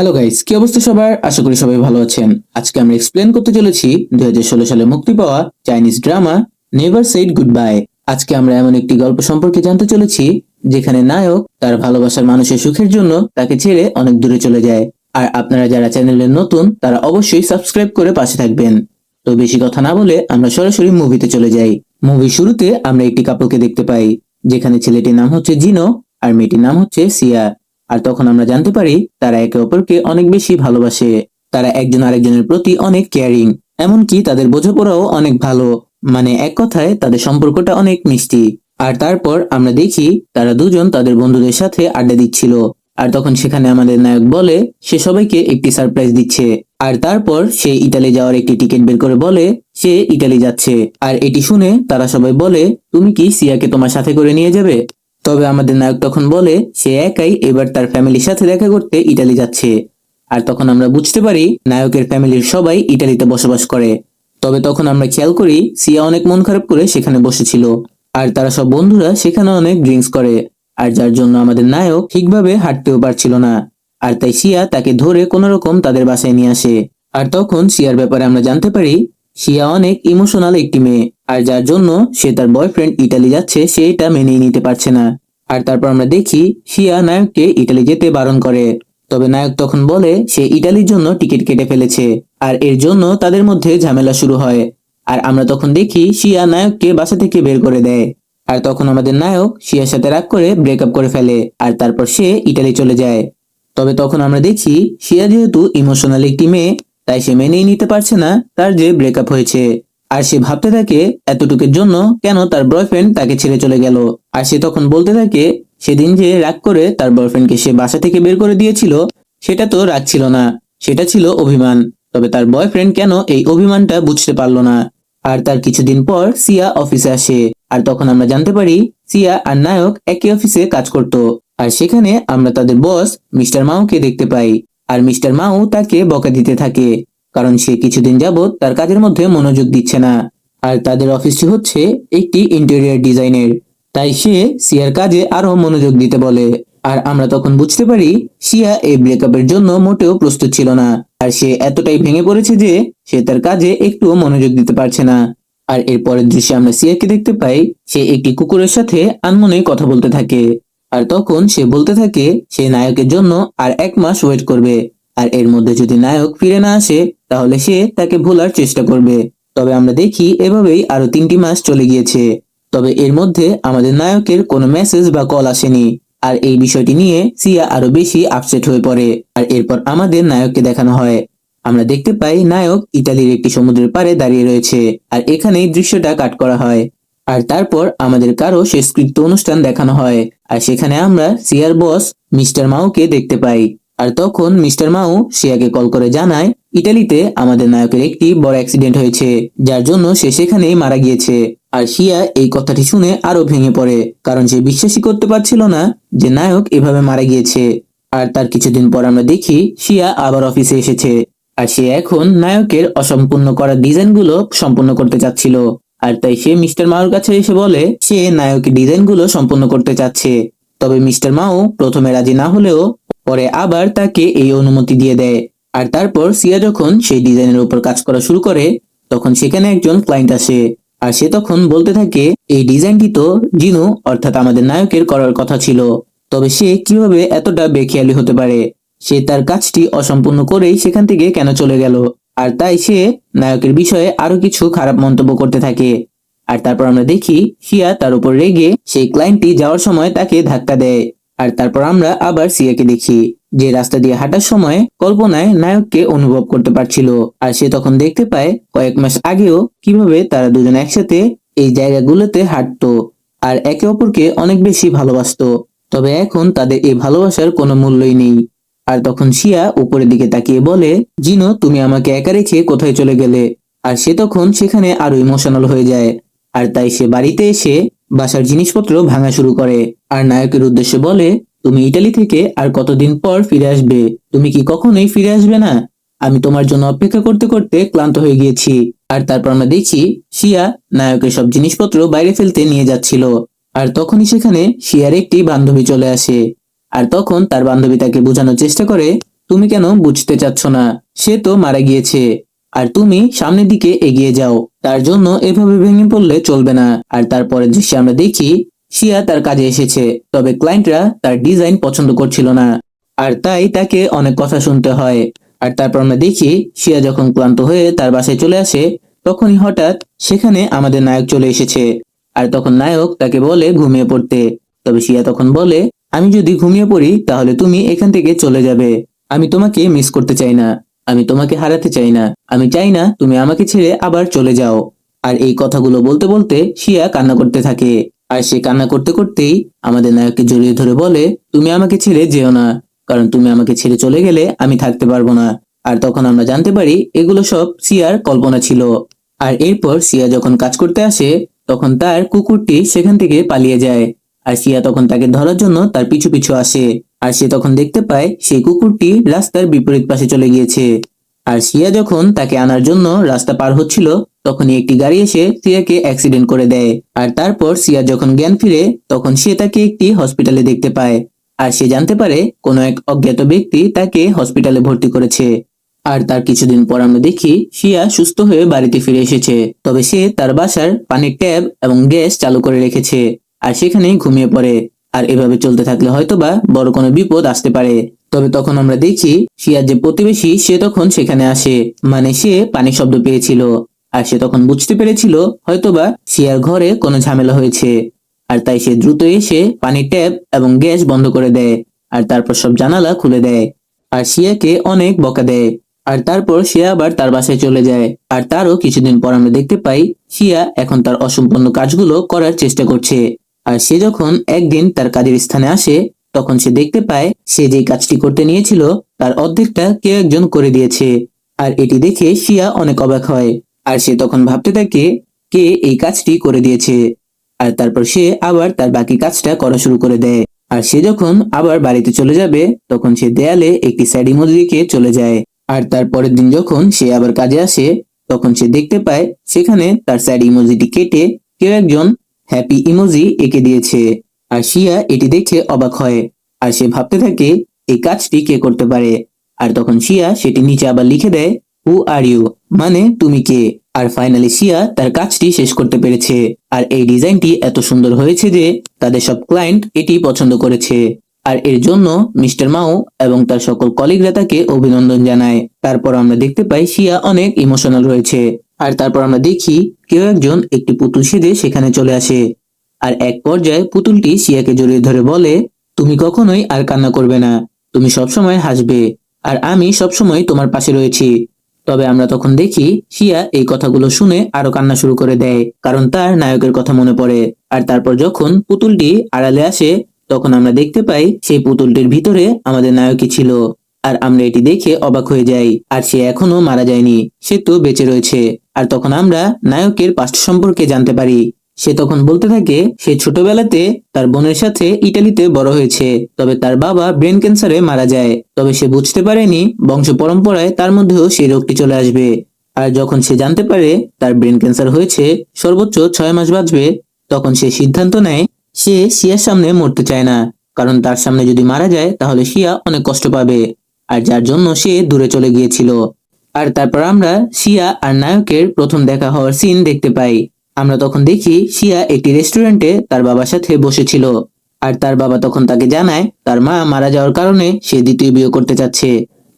Hello guys কি অবস্থা সবার? আশা করি সবাই ভালো আছেন। আজকে আমরা এক্সপ্লেন করতে চলেছি দুই হাজার ষোলো সালে মুক্তি পাওয়া Chinese drama never said good bye আজকে আমরা এমন একটি গল্প সম্পর্কে জানতে চলেছি, যেখানে নায়ক তার ভালোবাসার মানুষের সুখের জন্য তাকে ছেড়ে অনেক দূরে চলে যায়। আর আপনারা যারা চ্যানেলে নতুন, তারা অবশ্যই সাবস্ক্রাইব করে পাশে থাকবেন। তো বেশি কথা না বলে আমরা সরাসরি মুভিতে চলে যাই। মুভি শুরুতে আমরা একটি কাপড়কে দেখতে পাই, যেখানে ছেলেটির নাম হচ্ছে জিনো আর মেয়েটির নাম হচ্ছে সিয়া আর তখন আমরা জানতে পারি তারা একে অপরকে অনেক বেশি ভালোবাসে। তারা একজন আরেকজনের প্রতি অনেক কেয়ারিং এমনকি তাদের বোঝাপড়াও অনেক ভালো। মানে এক কথায়, তাদের সম্পর্কটা অনেক মিষ্টি। আর তারপর আমরা দেখি তারা দুজন তাদের বন্ধুদের সাথে আড্ডা দিচ্ছিল। আর তখন সেখানে আমাদের নায়ক বলে, সে সবাইকে একটি সারপ্রাইজ দিচ্ছে। আর তারপর সে ইতালি যাওয়ার একটি টিকিট বের করে বলে, সে ইতালি যাচ্ছে। আর এটি শুনে তারা সবাই বলে, তুমি কি সিয়াকে তোমার সাথে করে নিয়ে যাবে? তবে আমাদের নায়ক তখন বলে, সে একাই এবার তার ফ্যামিলির সাথে দেখা করতে ইটালি যাচ্ছে। আর তখন আমরা বুঝতে পারি, নায়কের ফ্যামিলির সবাই ইটালিতে বসবাস করে। তবে তখন আমরা খেয়াল করি, সিয়া অনেক মন খারাপ করে সেখানে বসেছিল। আর তারা সব বন্ধুরা সেখানে অনেক ড্রিঙ্কস করে। আর যার জন্য আমাদের নায়ক ঠিকভাবে হাঁটতেও পারছিল না। আর তাই সিয়া তাকে ধরে কোনো রকম তাদের বাসায় নিয়ে আসে। আর তখন সিয়ার ব্যাপারে আমরা জানতে পারি শিয়া অনেক ইমোশনাল একটি মেয়ে। আর যার জন্য সে তার বয়ফ্রেন্ড ইটালি যাচ্ছে, সে এটা মেনেই নিতে পারছে না। আর তারপর আমরা দেখি শিয়া নায়ককে ইটালি যেতে বারণ করে। তবে নায়ক তখন বলে, সে ইটালির জন্য টিকিট কেটে ফেলেছে, আর এর জন্য তাদের মধ্যে ঝামেলা শুরু হয়। আর আমরা তখন দেখি শিয়া নায়ককে বাসা থেকে বের করে দেয়। আর তখন আমাদের নায়ক শিয়ার সাথে রাগ করে ব্রেকআপ করে ফেলে, আর তারপর সে ইটালি চলে যায়। তবে তখন আমরা দেখি শিয়া যেহেতু ইমোশনাল একটি মেয়ে, তাই সে মেনেই নিতে পারছে না তার যে ব্রেকআপ হয়েছে। আর সে ভাবতে থাকে, এতটুকুর জন্য কেন তার বয়ফ্রেন্ড তাকে ছেড়ে চলে গেল? আর সে তখন বলতে থাকে, সেদিন যে রাগ করে তার বয়ফ্রেন্ডকে সে বাসা থেকে বের করে দিয়েছিল, সেটা তো রাগ ছিল না। সেটা ছিল অভিমান। তবে তার বয়ফ্রেন্ড কেন এই অভিমানটা বুঝতে পারল না? আর তার কিছুদিন পর সিয়া অফিসে আসে। আর তখন আমরা জানতে পারি, সিয়া আর নায়ক একই অফিসে কাজ করত। আর সেখানে আমরা তাদের বস মিস্টার মাউকে দেখতে পাই। আর মিস্টার মাউ তাকে বকা দিতে থাকে। কারণ সে কিছুদিন যাবৎ তার কাজের মধ্যে মনোযোগ দিচ্ছে না। আর তাদের অফিসটি হচ্ছে একটি ইন্টেরিয়র ডিজাইনের তাই সে সিয়ার কাজে আরও মনোযোগ দিতে বলে। আর আমরা তখন বুঝতে পারি, সিয়া এই ব্রেকআপের জন্য মোটেও প্রস্তুত ছিল না। আর সে এতটাই ভেঙে পড়েছে যে সে তার কাজে একটুও মনোযোগ দিতে পারছে না। আর এর পরের দৃশ্যে আমরা সিয়াকে দেখতে পাই, সে একটি কুকুরের সাথে আনমনে কথা বলতে থাকে। আর তখন সে বলতে থাকে, সে নায়কের জন্য আর এক মাস ওয়েট করবে। আর এর মধ্যে যদি নায়ক ফিরে না আসে, তাহলে সে তাকে ভোলার চেষ্টা করবে। তবে আমরা দেখি এভাবেই আরও তিনটি মাস চলে গিয়েছে। তবে এর মধ্যে আমাদের নায়কের কোনো মেসেজ বা কল আসেনি। আর এই বিষয়টি নিয়ে সিয়া আরও বেশি আপসেট হয়ে পড়ে। আর এরপর আমাদের নায়ককে দেখানো হয়। আমরা দেখতে পাই নায়ক ইতালির একটি সমুদ্রের পাড়ে দাঁড়িয়ে রয়েছে। আর এখানেই দৃশ্যটা কাট করা হয়। আর তারপর আমাদের কারও শেষকৃত্য অনুষ্ঠান দেখানো হয়। আর সেখানে আমরা সিয়ার বস মিস্টার মাউকে দেখতে পাই। আর তখন মিস্টার মাউ শিয়াকে কল করে জানায় ইটালিতে আমাদের নায়কের একটি বড় অ্যাক্সিডেন্ট হয়েছে, যার জন্য সে সেখানেই মারা গিয়েছে। আর শিয়া এই কথাটি শুনে আরও ভেঙে পড়ে, কারণ সে বিশ্বাসই করতে পারছিল না যে নায়ক এভাবে মারা গিয়েছে। আর তার কিছুদিন পর আমরা দেখি শিয়া আবার অফিসে এসেছে, আর সে এখন নায়কের অসম্পূর্ণ করা ডিজাইনগুলো সম্পূর্ণ করতে চাচ্ছিল। আর তাই সে মিস্টার মাউর কাছে এসে বলে, সে নায়কের ডিজাইনগুলো সম্পূর্ণ করতে চাচ্ছে। তবে মিস্টার মাও প্রথমে রাজি না হলেও পরে আবার তাকে এই অনুমতি দিয়ে দেয়। আর তারপর সিয়া যখন সেই ডিজাইনের উপর কাজ করা শুরু করে, তখন সেখানে একজন ক্লায়েন্ট আসে। আর সে তখন বলতে থাকে, এই ডিজাইনটি তো জিনু, অর্থাৎ আমাদের নায়কের করার কথা ছিল। তবে সে কীভাবে এতটা বেখেয়ালি হতে পারে? সে তার কাজটি অসম্পূর্ণ করেই সেখান থেকে কেন চলে গেল? আর তাই সে নায়কের বিষয়ে আরও কিছু খারাপ মন্তব্য করতে থাকে। আর তারপর আমরা দেখি শিয়া তার উপর রেগে সেই ক্লায়েন্টটি যাওয়ার সময় তাকে ধাক্কা দেয়। আর তারপর আমরা আবার সিয়াকে দেখি, যে রাস্তা দিয়ে হাঁটার সময় কল্পনায় নায়ককে অনুভব করতে পারছিল। আর সে তখন দেখতে পায়, কয়েক মাস আগেও কীভাবে তারা দুজন একসাথে এই জায়গাগুলোতে হাঁটতো আর একে অপরকে অনেক বেশি ভালোবাসতো। তবে এখন তাদের এই ভালোবাসার কোনো মূল্যই নেই। আর তখন শিয়া উপরের দিকে তাকিয়ে বলে, জিনো, তুমি আমাকে একা রেখে কোথায় চলে গেলে? আর সে তখন সেখানে আরও ইমোশনাল হয়ে যায়। আর তাই সে বাড়িতে এসে বাসার জিনিসপত্র ভাঙা শুরু করে। আর নায়কের উদ্দেশ্যে বলে, তুমি ইটালি থেকে আর কতদিন পর ফিরে আসবে? তুমি কি কখনোই ফিরে আসবে না? আমি তোমার জন্য অপেক্ষা করতে করতে ক্লান্ত হয়ে গিয়েছি আর তারপর আমরা দেখি শিয়া নায়কের সব জিনিসপত্র বাইরে ফেলতে নিয়ে যাচ্ছিল। আর তখনই সেখানে শিয়ার একটি বান্ধবী চলে আসে। আর তখন তার বান্ধবী তাকে বোঝানোর চেষ্টা করে, তুমি কেন বুঝতে চাচ্ছ না? সে তো মারা গিয়েছে। আর তুমি সামনের দিকে এগিয়ে যাও। তার জন্য এভাবে ভেঙে পড়লে চলবে না। আর তারপরের দৃশ্যে আমরা দেখি, শিয়া তার কাজে এসেছে, তবে ক্লায়েন্টরা তার ডিজাইন পছন্দ করছিল না। আর তাই তাকে অনেক কথা শুনতে হয়। আর তারপর আমরা দেখি, শিয়া যখন ক্লান্ত হয়ে তার বাসায় চলে আসে, তখনই হঠাৎ সেখানে আমাদের নায়ক চলে এসেছে। আর তখন নায়ক তাকে বলে ঘুমিয়ে পড়তে। তবে শিয়া তখন বলে, আমি যদি ঘুমিয়ে পড়ি, তাহলে তুমি এখান থেকে চলে যাবে। আমি তোমাকে মিস করতে চাই না। আমি তোমাকে হারাতে চাই না। আমি চাই না তুমি আমাকে ছেড়ে আবার চলে যাও। আর এই কথাগুলো বলতে বলতে শিয়া কান্না করতে থাকে। আর সে কান্না করতে করতেই আমাদের নায়ককে জড়িয়ে ধরে বলে, তুমি আমাকে ছেড়ে যেও না, কারণ তুমি আমাকে ছেড়ে চলে গেলে আমি থাকতে পারব না। আর তখন আমরা জানতে পারি এগুলো সব সিয়ার কল্পনা ছিল। আর এরপর সিয়া যখন কাজ করতে আসে, তখন তার কুকুরটি সেখান থেকে পালিয়ে যায়। আর সিয়া তখন তাকে ধরার জন্য তার পিছু পিছু আসে। আর সে তখন দেখতে পায় সেই কুকুরটি রাস্তার বিপরীত পাশে চলে গিয়েছে। আর সিয়া যখন তাকে আনার জন্য রাস্তা পার হচ্ছিল, তখনই একটি গাড়ি এসে সিয়াকে অ্যাক্সিডেন্ট করে দেয়। আর তারপর সিয়া যখন জ্ঞান ফিরে, তখন সে তাকে একটি হসপিটালে দেখতে পায়। আর সে জানতে পারে, কোনো এক অজ্ঞাত ব্যক্তি তাকে হসপিটালে ভর্তি করেছে। আর তার কিছুদিন পর আমরা দেখি, শিয়া সুস্থ হয়ে বাড়িতে ফিরে এসেছে। তবে সে তার বাসার পানির ট্যাব এবং গ্যাস চালু করে রেখেছে। আর সেখানেই ঘুমিয়ে পড়ে। আর এভাবে চলতে থাকলে হয়তোবা বড় কোনো বিপদ আসতে পারে। তবে তখন আমরা দেখি শিয়ার যে প্রতিবেশী, সে তখন সেখানে আসে মানে সে পানি শব্দ পেয়েছিল। আর সে তখন বুঝতে পেরেছিল, হয়তোবা শিয়ার ঘরে কোনো ঝামেলা হয়েছে। আর তাই সে দ্রুত এসে পানির ট্যাপ এবং গ্যাস বন্ধ করে দেয়, আর তারপর সব জানালা খুলে দেয়। আর শিয়াকে অনেক বকা দেয়। আর তারপর সে আবার তার বাসায় চলে যায়। আর তারও কিছুদিন পর আমরা দেখতে পাই, শিয়া এখন তার অসম্পূর্ণ কাজগুলো করার চেষ্টা করছে। আর সে যখন একদিন তার কাজের স্থানে আসে, তখন সে দেখতে পায় সে যে কাজটি করতে নিয়েছিল, তার অর্ধেকটা কেউ একজন করে দিয়েছে। আর এটি দেখে শিয়া অনেক অবাক হয়। আর সে তখন ভাবতে থাকে, কে এই কাজটি করে দিয়েছে? আর তারপর সে আবার তার বাকি কাজটা করা শুরু করে দেয়। আর সে যখন আবার বাড়িতে চলে যাবে, তখন সে দেয়ালে একটি স্যাড ইমোজি দিকে চলে যায়। আর তার পরের দিন যখন সে আবার কাজে আসে, তখন সে দেখতে পায় সেখানে তার স্যাড ইমোজিটি কেটে কেউ একজন হ্যাপি ইমোজি এঁকে দিয়েছে। আর শিয়া এটি দেখে অবাক হয়। আর সে ভাবতে থাকে, এই কাজটি কে করতে পারে? আর তখন শিয়া সেটি নিচে আবার লিখে দেয় হু আর ইউ মানে তুমি কে? আর ফাইনালি শিয়া তার কাজটি শেষ করতে পেরেছে। আর এই ডিজাইনটি এত সুন্দর হয়েছে যে, তাদের সব ক্লায়েন্ট এটি পছন্দ করেছে। আর এর জন্য মিস্টার মাও এবং তার সকল কলিগরা তাকে অভিনন্দন জানায়। তারপর আমরা দেখতে পাই শিয়া অনেক ইমোশনাল রয়েছে। আর তারপর আমরা দেখি কেউ একজন একটি পুতুল সেজে সেখানে চলে আসে। আর এক পর্যায়ে পুতুলটি শিয়াকে জড়িয়ে ধরে বলে, তুমি কখনোই আর কান্না করবে না। তুমি সবসময় হাসবে। আর আমি সবসময় তোমার পাশে রয়েছি। তবে আমরা তখন দেখি শিয়া এই কথাগুলো শুনে আরও কান্না শুরু করে দেয়, কারণ তার নায়কের কথা মনে পড়ে। আর তারপর যখন পুতুলটি আড়ালে আসে, তখন আমরা দেখতে পাই সেই পুতুলটির ভিতরে আমাদের নায়কই ছিল। আর আমরা এটি দেখে অবাক হয়ে যাই, আর সে এখনও মারা যায়নি। সে তো বেঁচে রয়েছে। আর তখন আমরা নায়কের পাস্ট সম্পর্কে জানতে পারি। সে তখন বলতে থাকে, সে ছোটবেলাতে তার বোনের সাথে ইটালিতে বড় হয়েছে, তবে তার বাবা ব্রেন ক্যান্সারে মারা যায়। তবে সে বুঝতে পারেনি বংশ পরম্পরায় তার মধ্যেও সেই রোগটি চলে আসবে। আর যখন সে জানতে পারে তার ব্রেন ক্যান্সার হয়েছে, সর্বোচ্চ ছয় মাস বাঁচবে, তখন সে সিদ্ধান্ত নেয়, সে শিয়ার সামনে মরতে চায় না। কারণ তার সামনে যদি মারা যায়, তাহলে শিয়া অনেক কষ্ট পাবে। আর যার জন্য সে দূরে চলে গিয়েছিল। আর তারপর আমরা শিয়া আর নায়কের প্রথম দেখা হওয়ার সিন দেখতে পাই। আমরা তখন দেখি শিয়া একটি রেস্টুরেন্টে তার বাবার সাথে বসেছিল। আর তার বাবা তখন তাকে জানায়, তার মা মারা যাওয়ার কারণে সে দ্বিতীয় বিয়ে করতে চাচ্ছে।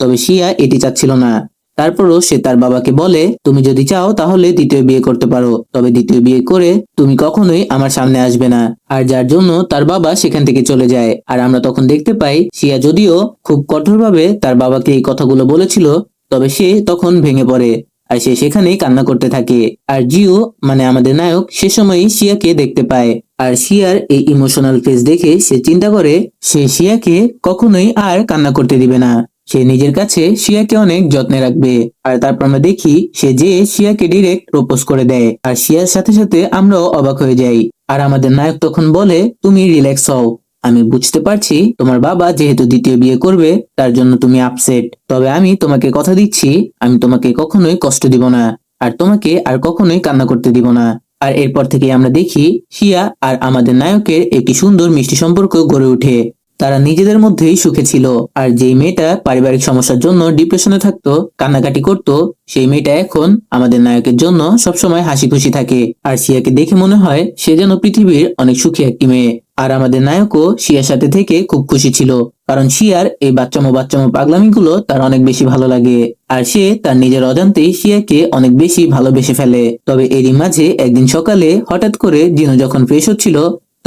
তবে শিয়া এটি চাচ্ছিল না। তারপরও সে তার বাবাকে বলে, তুমি যদি চাও তাহলে দ্বিতীয় বিয়ে করতে পারো। তবে দ্বিতীয় বিয়ে করে তুমি কখনোই আমার সামনে আসবে না। আর যার জন্য তার বাবা সেখান থেকে চলে যায়। আর আমরা তখন দেখতে পাই, শিয়া যদিও খুব কঠোরভাবে তার বাবাকে এই কথাগুলো বলেছিল তবে সে তখন ভেঙে পড়ে আর সে সেখানেই কান্না করতে থাকে। আর জিও মানে আমাদের নায়ক, সে সময়ই শিয়াকে দেখতে পায়। আর শিয়ার এই ইমোশনাল ফেস দেখে সে চিন্তা করে, সে শিয়াকে কখনোই আর কান্না করতে দিবে না। সে নিজের কাছে শিয়াকে অনেক যত্নে রাখবে। আর তারপর আমরা দেখি, সে যে শিয়াকে ডিরেক্ট প্রপোজ করে দেয়। আর শিয়ার সাথে সাথে আমরাও অবাক হয়ে যাই। আর আমাদের নায়ক তখন বলে, তুমি রিল্যাক্স হও। আমি বুঝতে পারছি তোমার বাবা যেহেতু দ্বিতীয় বিয়ে করবে, তার জন্য তুমি আপসেট তবে আমি তোমাকে কথা দিচ্ছি, আমি তোমাকে কখনোই কষ্ট দিব না, আর তোমাকে আর কখনোই কান্না করতে দিব না। আর এরপর থেকে আমরা দেখি, শিয়া আর আমাদের নায়কের একটি সুন্দর মিষ্টি সম্পর্ক গড়ে ওঠে। তারা নিজেদের মধ্যেই সুখে ছিল, আর যেই মেয়েটা পারিবারিক সমস্যার জন্য ডিপ্রেশনে থাকতো, কান্নাকাটি করত, সেই মেয়েটা এখন আমাদের নায়কের জন্য সবসময় হাসি খুশি থাকে। আর শিয়াকে দেখে মনে হয়, সে যেন পৃথিবীর অনেক সুখী একটি মেয়ে। আর আমাদের নায়কও শিয়ার সাথে থেকে খুব খুশি ছিল, কারণ শিয়ার এই বাচ্চামো বাচ্চামো পাগলামিগুলো তার অনেক বেশি ভালো লাগে। আর সে তার নিজের অজান্তেই শিয়াকে অনেক বেশি ভালোবেসে ফেলে। তবে এরই মাঝে একদিন সকালে হঠাৎ করে জিনু যখন ফ্রেশ হচ্ছিল,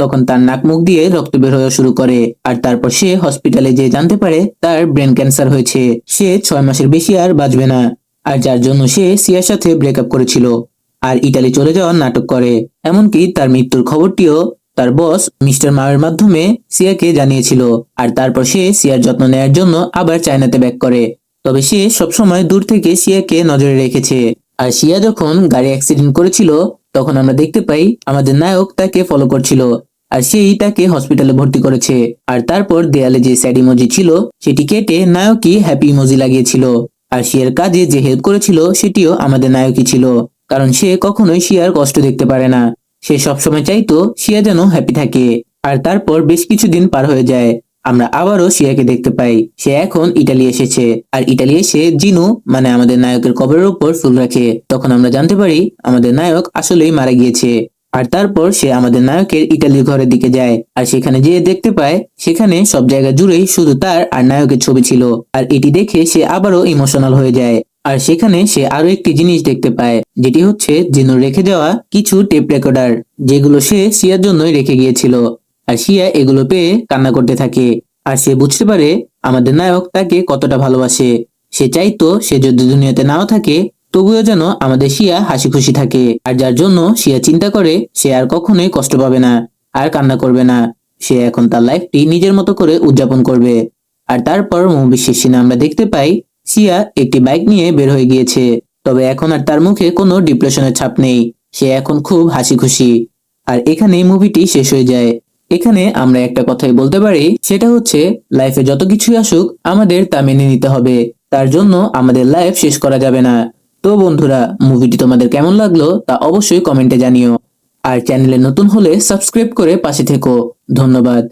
তখন তার নাক মুখ দিয়ে রক্ত বের হওয়া শুরু করে। আর তারপর সে হসপিটালে যে জানতে পারে তার ব্রেন ক্যান্সার হয়েছে। সে ছয় মাসের বেশি আর বাঁচবে না। আর যার জন্য সে সিয়ার সাথে ব্রেকআপ করেছিল। আর ইটালি চলে যাওয়ার নাটক করে। এমনকি তার মৃত্যুর খবরটিও তার বস মিস্টার মাওয়ের মাধ্যমে সিয়াকে জানিয়েছিল, আর তারপর সে সিয়ার যত্ন নেয়ার জন্য আবার চায়নাতে ব্যাক করে। তবে সে সবসময় দূর থেকে সিয়াকে নজরে রেখেছে। আর সিয়া যখন গাড়ি অ্যাক্সিডেন্ট করেছিল, তখন আমরা দেখতে পাই আমাদের নায়ক তাকে ফলো করছিল, আর সেই তাকে হসপিটালে ভর্তি করেছে। আর তারপর দেয়ালে যে স্যাড ইমোজি ছিল, সেটি কেটে নায়কই হ্যাপি ইমোজি লাগিয়েছিল। আর শিয়ার কাজে যে হেল্প করেছিল, সেটিও আমাদের নায়কই ছিল, কারণ সে কখনোই শিয়ার কষ্ট দেখতে পারে না। সে সবসময় চাইতো শিয়া যেন হ্যাপি থাকে। আর তারপর বেশ কিছুদিন পার হয়ে যায়। আমরা আবারও শিয়াকে দেখতে পাই। সে এখন ইটালি এসেছে। আর ইটালি এসে জিনু মানে আমাদের নায়কের কবরের উপর ফুল রাখে। তখন আমরা জানতে পারি আমাদের নায়ক আসলেই মারা গিয়েছে। আর তারপর সে আমাদের নায়কের ইটালির ঘরের দিকে যায়। আর সেখানে যেয়ে দেখতে পায়, সেখানে সব জায়গা জুড়েই শুধু তার আর নায়কের ছবি ছিল। আর এটি দেখে সে আবারও ইমোশনাল হয়ে যায়। আর সেখানে সে আরও একটি জিনিস দেখতে পায়, যেটি হচ্ছে জিনুর রেখে দেওয়া কিছু টেপ রেকর্ডার, যেগুলো সে সিয়ার জন্যই রেখে গিয়েছিল। আর শিয়া এগুলো পেয়ে কান্না করতে থাকে। আর সে বুঝতে পারে আমাদের নায়ক তাকে কতটা ভালোবাসে। সে চাইতো সে যদি দুনিয়াতে নাও থাকে, তবুও যেন আমাদের শিয়া হাসি খুশি থাকে। আর যার জন্য শিয়া চিন্তা করে, সে আর কখনোই কষ্ট পাবে না, আর কান্না করবে না। সে এখন তার লাইফটি নিজের মতো করে উদযাপন করবে। আর তারপর মুভি শেষে আমরা দেখতে পাই সিয়া একটি বাইক নিয়ে বের হয়ে গিয়েছে, তবে এখন আর তার মুখে কোনো ডিপ্রেশনের ছাপ নেই। সে এখন খুব হাসি খুশি আর এখানে মুভিটি শেষ হয়ে যায়। এখানে আমরা একটা কথাই বলতে পারি, সেটা হচ্ছে লাইফে যত কিছুই আসুক, আমাদের তা মেনে নিতে হবে। তার জন্য আমাদের লাইফ শেষ করা যাবে না। তো বন্ধুরা, মুভিটি তোমাদের কেমন লাগল তা অবশ্যই কমেন্টে জানিও। আর চ্যানেলে নতুন হলে সাবস্ক্রাইব করে পাশে থেকো। ধন্যবাদ।